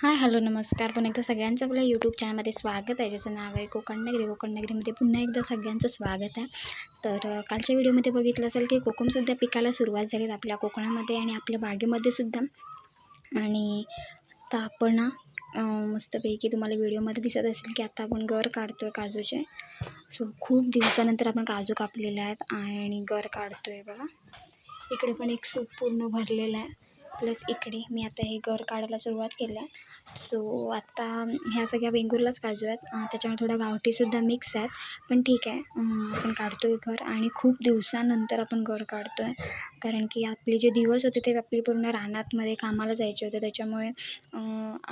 Hi hello नमस्कार. पण एकदा सगळ्यांचं आपल्या यूट्यूब चॅनलमध्ये स्वागत आहे. ज्याचं नाव आहे कोकण नगरी. कोकण नगरीमध्ये पुन्हा एकदा सगळ्यांचं स्वागत आहे. तर कालच्या व्हिडिओमध्ये बघितलं असेल की कोकमसुद्धा पिकायला सुरुवात झाली आपल्या कोकणामध्ये आणि आपल्या बागेमध्ये सुद्धा. आणि आता आपण मस्तपैकी तुम्हाला व्हिडिओमध्ये दिसत असेल की आता आपण गर काढतो आहे काजूचे. सो खूप दिवसानंतर आपण काजू कापलेले आहेत आणि गर काढतो आहे बघा. इकडे पण एक सूप पूर्ण भरलेलं आहे. प्लस इकडे मी आता हे घर काढायला सुरुवात केली आहे. सो आत्ता ह्या सगळ्या वेंगुर्लाच काजू आहेत. त्याच्यामुळे थोडा गावठीसुद्धा मिक्स आहेत. पण ठीक आहे. आपण काढतो आहे घर आणि खूप दिवसानंतर आपण घर काढतो आहे कारण की आपले जे दिवस होते ते आपली पूर्ण रानातमध्ये कामाला जायचे होते. त्याच्यामुळे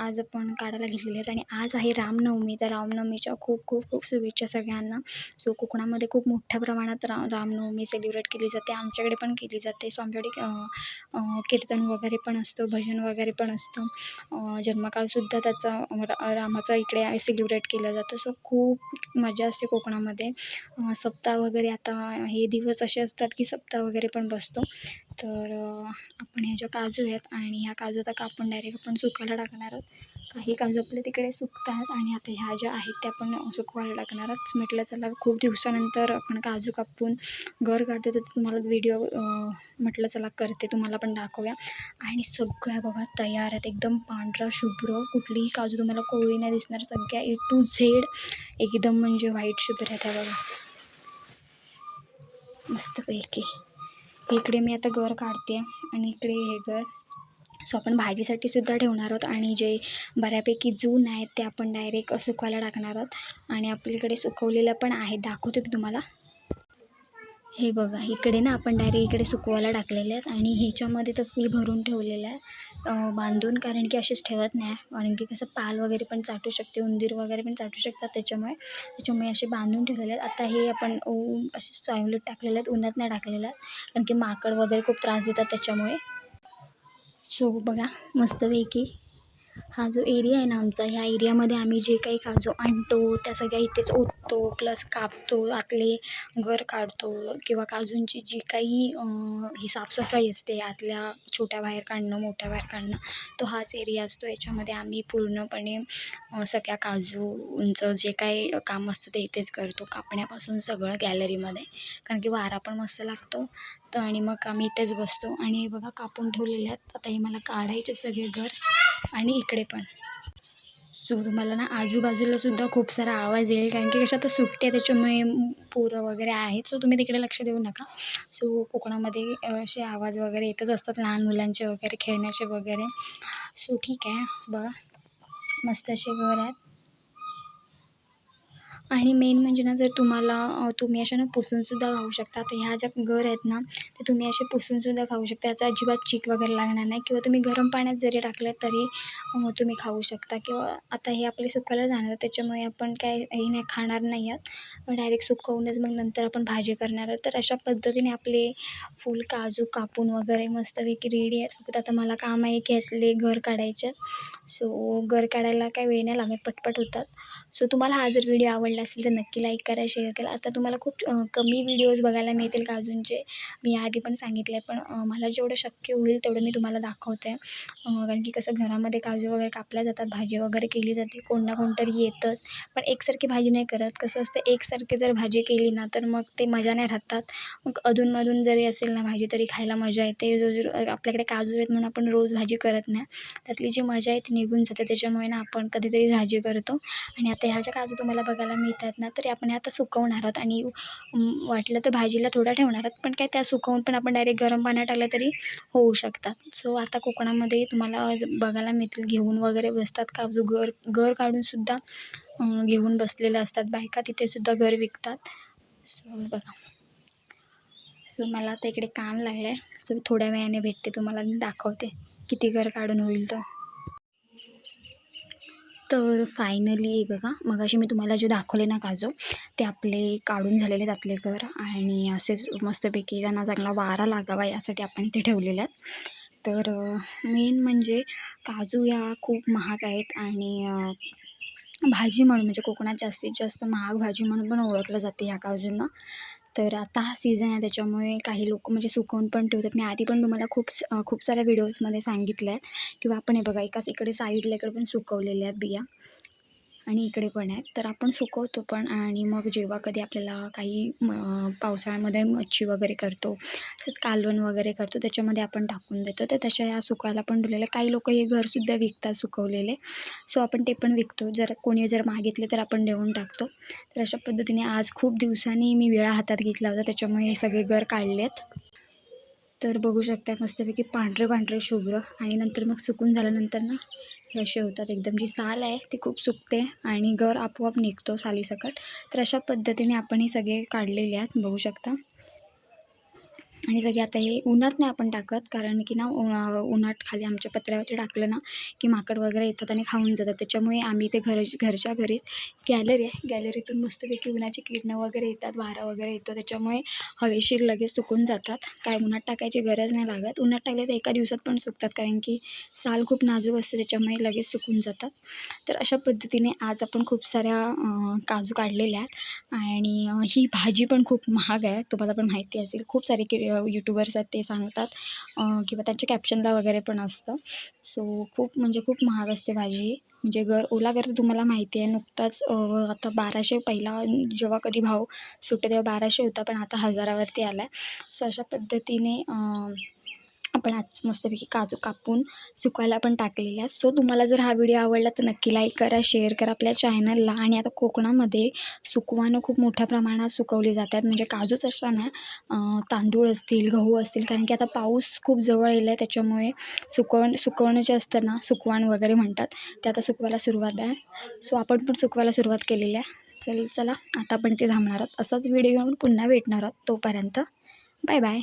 आज आपण काढायला घेतलेले आहेत. आणि आज आहे रामनवमी. तर रामनवमीच्या खूप खूप खूप शुभेच्छा सगळ्यांना. सो कोकणामध्ये खूप मोठ्या प्रमाणात रा रामनवमी सेलिब्रेट केली जाते. आमच्याकडे पण केली जाते. सो आमच्याकडे कीर्तन वगैरे पण असतो भजन वगैरे पण असतं. जन्मकाळसुद्धा त्याचा रामाचा इकडे सेलिब्रेट केला जातो. सो खूप मजा असते कोकणामध्ये. सप्ताह वगैरे आता हे दिवस असे असतात की सप्ताह वगैरे पण बसतो. तर आपण ह्या ज्या काजू आहेत आणि ह्या काजू आता कापून डायरेक्ट आपण सुकायला टाकणार आहोत. काही काजू आपल्या तिकडे सुकतात आणि आता ह्या ज्या आहेत त्या पण सुकवायला लागणारच. म्हटलं चला खूप दिवसानंतर आपण काजू कापून घर काढतो तर तुम्हाला व्हिडिओ म्हटलं चला करते तुम्हाला पण दाखवूया. आणि सगळ्या बघा तयार आहेत एकदम पांढरा शुभ्र कुठलीही काजू तुम्हाला कोवळी नाही दिसणार. सगळ्या ए टू झेड एकदम म्हणजे व्हाईट शुभ्र आहेत ह्या बघा. मस्तपैकी इकडे मी आता घर काढते आणि इकडे हे घर. सो आपण भाजीसाठी सुद्धा ठेवणार आहोत आणि जे बऱ्यापैकी जून आहेत ते आपण डायरेक्ट सुकवायला टाकणार आहोत. आणि आपल्याकडे सुकवलेलं पण आहे. दाखवते मी तुम्हाला. हे बघा इकडे ना आपण डायरेक्ट इकडे सुकवायला टाकलेले आहेत आणि ह्याच्यामध्ये तर फुल भरून ठेवलेलं आहे. बांधून कारण की असेच ठेवत नाही. कारण की कसं पाल वगैरे पण चाटू शकते उंदीर वगैरे पण चाटू शकतात त्याच्यामुळे. त्याच्यामुळे असे बांधून ठेवलेले आहेत. आता हे आपण ऊ- असे सॉयलेट टाकलेले आहेत. उन्हात नाही टाकलेलं आहेत. कारण की माकड वगैरे खूप त्रास देतात त्याच्यामुळे. सो बघा मस्तपैकी. हा जो एरिया आहे ना आमचा ह्या एरियामध्ये आम्ही जे काही काजू आणतो त्या सगळ्या इथेच ओततो प्लस कापतो आतले घर काढतो किंवा काजूंची जी काही ही साफसफाई असते आतल्या छोट्या बाहेर काढणं मोठ्या बाहेर काढणं तो हाच एरिया असतो. याच्यामध्ये आम्ही पूर्णपणे सगळ्या काजूंचं जे काही काम असतं ते इथेच करतो. कापण्यापासून सगळं गॅलरीमध्ये कारण की वारा पण मस्त लागतो. तर आणि मग आम्ही इथेच बसतो. आणि बघा कापून ठेवलेले आहेत. आता हे मला काढायचे सगळे घर. आणि इकडे पण. सो तुम्हाला ना आजूबाजूला सुद्धा खूप सारा आवाज येईल कारण की कशा आता सुट्ट्या त्याच्यामुळे पोरं वगैरे आहेत. सो तुम्ही तिकडे लक्ष देऊ नका. सो कोकणामध्ये असे आवाज वगैरे येतच असतात लहान मुलांचे वगैरे खेळण्याचे वगैरे. सो ठीक आहे. बघा. मस्त असे घर आहेत. आणि मेन म्हणजे ना जर तुम्हाला तुम्ही अशा ना पुसूनसुद्धा खाऊ शकता. तर ह्या ज्या घर आहेत ना ते तुम्ही असे पुसूनसुद्धा खाऊ शकता. याचा अजिबात चीक वगैरे लागणार नाही. किंवा तुम्ही गरम पाण्यात जरी टाकलं तरी तुम्ही खाऊ शकता. किंवा आता हे आपले सुकायला जाणार त्याच्यामुळे आपण काय हे नाही खाणार नाही आहोत. डायरेक्ट सुकवूनच मग नंतर आपण भाजी करणार आहोत. तर अशा पद्धतीने आपले फुल काजू कापून वगैरे मस्तपैकी रेडी आहेत. फक्त आता मला काम आहे की असले घर काढायचे सो घर काढायला काय वेळ नाही लागत पटपट होतात. सो तुम्हाला हा जर व्हिडिओ आवडला असेल तर नक्की लाईक करा शेअर करा. आता तुम्हाला खूप कमी व्हिडिओज बघायला मिळतील काजूंचे मी आधी पण सांगितलं आहे पण मला जेवढं शक्य होईल तेवढं मी तुम्हाला दाखवते. कारण की कसं घरामध्ये काजू वगैरे कापल्या जातात भाजी वगैरे केली जाते कोण ना कोणतरी येतंच. पण एकसारखी भाजी नाही करत. कसं असतं एकसारखी जर भाजी केली ना तर मग ते मजा नाही राहतात. मग अधूनमधून जरी असेल ना भाजी तरी खायला मजा येते. रोज आपल्याकडे काजू आहेत म्हणून आपण रोज भाजी करत नाही. त्यातली जी मजा आहे ती निघून जाते. त्याच्यामुळे ना आपण कधीतरी भाजी करतो. आणि आता ह्या ज्या काजू तुम्हाला बघायला मिळतात ना तरी आपण आता सुकवणार आहोत. आणि वाटलं तर भाजीला थोडा ठेवणार आहोत पण काय त्या सुकवून पण आपण डायरेक्ट गरम पाण्यात टाकलं तरी होऊ शकतात. सो आता कोकणामध्ये तुम्हाला बघायला मिळतील घेऊन वगैरे बसतात काजू घर घर काढूनसुद्धा घेऊन बसलेल्या असतात. बायका तिथेसुद्धा घर विकतात. सो बघा. सो मला आता इकडे काम लागलं आहे सो थोड्या वेळाने भेटते तुम्हाला दाखवते. किती घर काढून होईल तर. तर फायनली बघा मगाशी मी तुम्हाला जे दाखवले ना काजू ते आपले काढून झालेले आहेत आपले घर आणि असेच मस्तपैकी त्यांना चांगला वारा लागावा यासाठी आपण इथे ठेवलेले आहेत. तर मेन म्हणजे काजू या खूप महाग आहेत आणि भाजी म्हणून म्हणजे कोकणात जास्तीत जास्त महाग भाजी म्हणून पण ओळखलं जाते या काजूंना. तर आता हा सीझन आहे त्याच्यामुळे काही लोक म्हणजे सुकवून पण ठेवतात. मी आधी पण तुम्हाला खूप स- खूप साऱ्या व्हिडिओजमध्ये सांगितलं आहे किंवा आपण हे बघा एकाच इकडे साईडला इकडे पण सुकवलेल्या आहेत बिया. आणि इकडे पण आहेत. तर आपण सुकवतो पण आणि मग जेव्हा कधी आपल्याला काही पावसाळ्यामध्ये मच्छी वगैरे करतो तसंच कालवण वगैरे करतो त्याच्यामध्ये आपण टाकून देतो. तर तशा या सुकायला पण ठेवलेल्या काही लोक हे घरसुद्धा विकतात सुकवलेले. सो आपण ते पण विकतो. जर कोणी जर मागितले तर आपण देऊन टाकतो. तर अशा पद्धतीने आज खूप दिवसांनी मी वेळा हातात घेतला होता. त्याच्यामुळे हे सगळे घर काढलेत. तर बघू शकता मस्तपैकी पांढरे पांढरे शुभ्र. आणि नंतर मग सुकून झाल्यानंतर ना हे असे होतात. एकदम जी साल आहे ती खूप सुकते आणि घर आपोआप निघतो सालीसकट. तर अशा पद्धतीने आपण हे सगळे काढलेले आहेत बघू शकता. आणि सगळे आता हे उन्हात नाही आपण टाकत कारण की ना उन्हात खाली आमच्या पत्र्यावरती टाकलं ना की माकड वगैरे येतात आणि खाऊन जातात. त्याच्यामुळे आम्ही ते घर घरच्या घरीच गॅलरी आहे. गॅलरीतून मस्तपैकी उन्हाची किरणं वगैरे येतात वारा वगैरे येतो. त्याच्यामुळे हवेशीर लगेच सुकून जातात. काय उन्हात टाकायची गरज नाही लागत. उन्हात टाकले तर एका दिवसात पण सुकतात कारण की साल खूप नाजूक असते त्याच्यामुळे लगेच सुकून जातात. तर अशा पद्धतीने आज आपण खूप साऱ्या काजू काढलेल्या आहेत. आणि ही भाजी पण खूप महाग आहे. तुम्हाला पण माहिती असेल. खूप सारे कि यूट्यूबर्स आहेत ते सांगतात. किंवा त्यांच्या कॅप्शनला वगैरे पण असतं. सो खूप म्हणजे खूप महाग असते भाजी. म्हणजे घर ओला घर तर तुम्हाला माहिती आहे. नुकताच आता बाराशे पहिला जेव्हा कधी भाव सुटे तेव्हा बाराशे होता पण आता हजारावरती आला आहे सो अशा पद्धतीने आपण आज मस्तपैकी काजू कापून सुकवायला पण टाकलेले आहेत. सो तुम्हाला जर हा व्हिडिओ आवडला तर नक्की लाईक करा शेअर करा आपल्या चॅनलला आणि आता कोकणामध्ये सुकवानं खूप मोठ्या प्रमाणात सुकवली जातात. म्हणजे काजूच असताना ना तांदूळ असतील गहू असतील कारण की आता पाऊस खूप जवळ येईल आहे त्याच्यामुळे सुकवण सुकवणं जे असतं ना सुकवाण वगैरे म्हणतात ते आता सुकवायला सुरुवात आहे. सो आपण पण सुकवायला सुरुवात केलेली आहे. चल चला आता आपण ते थांबणार आहोत. असाच व्हिडिओ घेऊन पुन्हा भेटणार आहोत तोपर्यंत. Bye bye